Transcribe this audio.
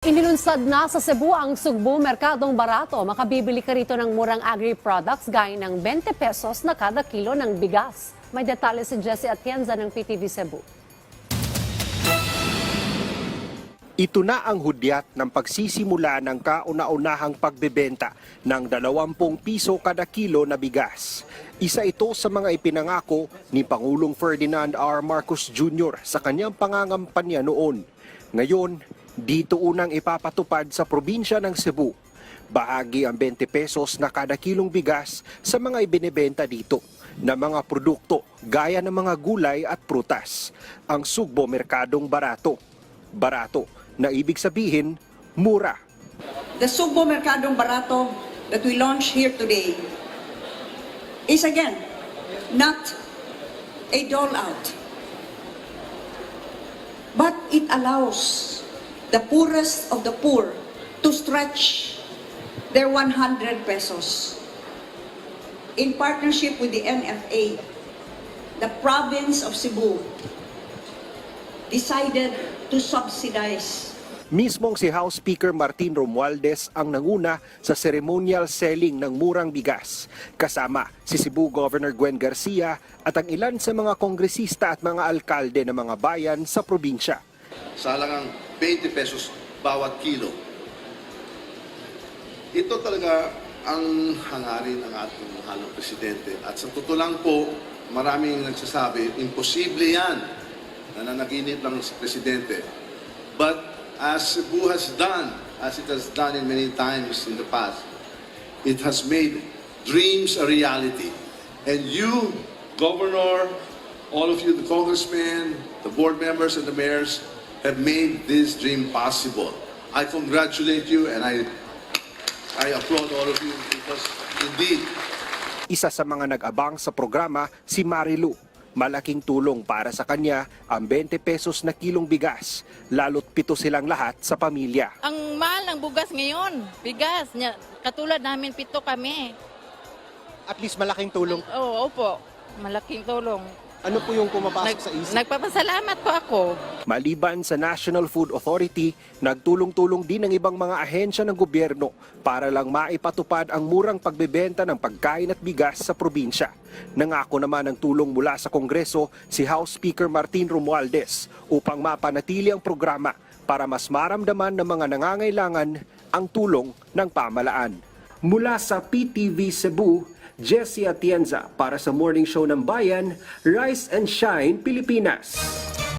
Inilunsad na sa Cebu ang Sugbo Merkadong Barato. Makabibili ka rito ng murang agri-products gaya ng 20 pesos na kada kilo ng bigas. May detalye si Jesse Atienza ng PTV Cebu. Ito na ang hudyat ng pagsisimula ng kauna-unahang pagbebenta ng 20 piso kada kilo na bigas. Isa ito sa mga ipinangako ni Pangulong Ferdinand R. Marcos Jr. sa kanyang pangangampanya noon. Ngayon, dito unang ipapatupad sa probinsya ng Cebu. Bahagi ang 20 pesos na kada kilong bigas sa mga ibinebenta dito na mga produkto gaya ng mga gulay at prutas. Ang Sugbo Merkadong Barato. Barato na ibig sabihin mura. The Sugbo Merkadong Barato that we launch here today is again not a dole out, but it allows the poorest of the poor to stretch their 100 pesos. In partnership with the NFA, the province of Cebu decided to subsidize Mismong si House Speaker Martin Romualdez ang nanguna sa ceremonial selling ng murang bigas. Kasama si Cebu Governor Gwen Garcia at ang ilan sa mga kongresista at mga alkalde ng mga bayan sa probinsya. Sa halagang 20 pesos bawat kilo. Ito talaga ang hangarin ng ating mahal na presidente. At sa totoo lang po, maraming nagsasabi, imposible yan. Nananaginip lang si presidente. But as Cebu has done, as it has done in many times in the past, it has made dreams a reality. And you, Governor, all of you, the congressmen, the board members, and the mayors, have made this dream possible. I congratulate you and I, I applaud all of you because indeed, Isa sa mga nag-abang sa programa si Marilu. Malaking tulong para sa kanya ang 20 pesos na kilong bigas, lalo't pito silang lahat sa pamilya. Ang mahal ng bugas ngayon, bigas. Nya- Katulad namin, pito kami. At least malaking tulong. Oo, opo. Malaking tulong. Ano po yung pumapasok Nag- sa isip? nagpapasalamat po ako. Maliban sa National Food Authority, nagtulong-tulong din ang ibang mga ahensya ng gobyerno para lang maipatupad ang murang pagbebenta ng pagkain at bigas sa probinsya. Nangako naman ng tulong mula sa Kongreso si House Speaker Martin Romualdez upang mapanatili ang programa para mas maramdaman ng mga nangangailangan ang tulong ng pamalaan. Mula sa PTV Cebu, Jessie Atienza para sa Morning Show ng Bayan, Rise and Shine, Pilipinas.